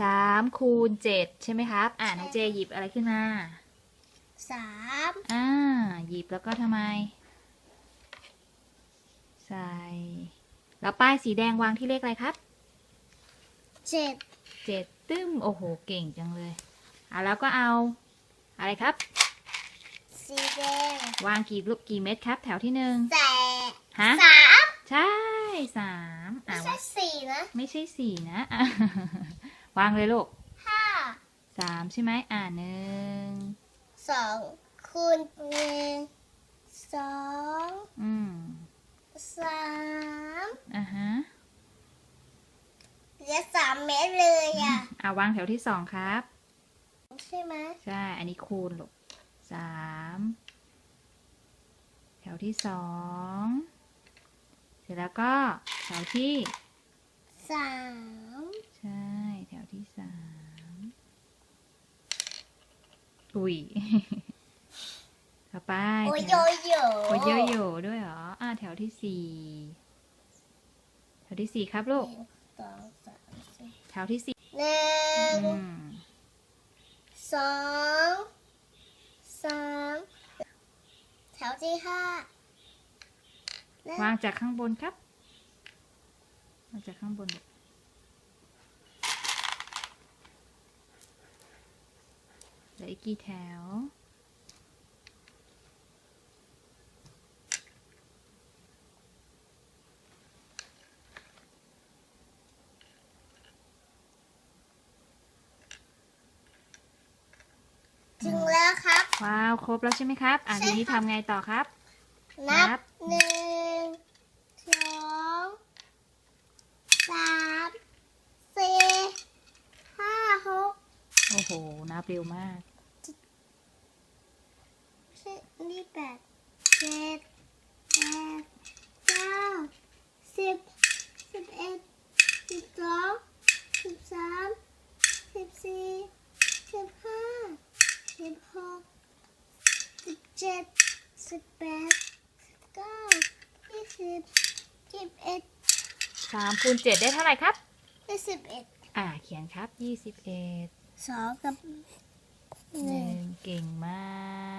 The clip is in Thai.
สามคูณเจ็ดใช่ไหมครับ อ่าน้องเจหยิบอะไรขึ้นมาสามอ่า หยิบแล้วก็ทำไม ใส่ แล้วป้ายสีแดงวางที่เลขอะไรครับเจ็ดเจ็ดตึ้ม โอ้โห เก่งจังเลย อะ แล้วก็เอา อะไรครับ สีแดง วางกี่ลูกกี่เม็ดครับ แถวที่หนึ่งแต่ฮะสามใช่สามอะไม่ใช่วางสี่นะ ไม่ใช่สี่นะอะ วางเลยลูกห้าสามใช่ไหมอ่าหนึ่งสองคูณหนึ่งสองอืมสามอ่าฮะเหลือสามเมตรเลยอะอ่าวางแถวที่สองครับ ใช่ไหมใช่ อันนี้คูณลูกสามแถวที่สองเสร็จแล้วก็แถวที่สาม ใช่ แถวที่สาม อุ้ยต่อไปโอ้ยแถโยวโย่โอ้ยเยอะอยู่ด้วยเหรอ อ่าแถวที่สี่แถวที่สี่ครับลูกหนึ่งสองสามสี่แถวที่สี่หนึ่งอืมสองสามแถวที่ห้าและวางจากข้างบนครับวางจากข้างบนลูกเห ลืออีกกี่แถวถึงแล้วครับ ว้าว ครบแล้วใช่ไหมครับ อะใช่ทีนี้ครับ ทำไงต่อครับ นันับบหนึ่งสองสามสี่ห้าหกโอ้โหนับเร็วมาก สิบนี่แปดเจ็ดแปดเก้าสิบสิบเอ็ดสิบสองสิบสามสิบสี่สิบห้าสิบหกสิบเจ็ดสิบแปดสิบเก้ายี่สิบยี่สิบเอ็ดสามคูณเจ็ดได้เท่าไหร่ครับยี่สิบเอ็ดอ่าเขียนครับยี่สิบเอ็ดสองกับหหนึ่นึ่ง งเก่งมาก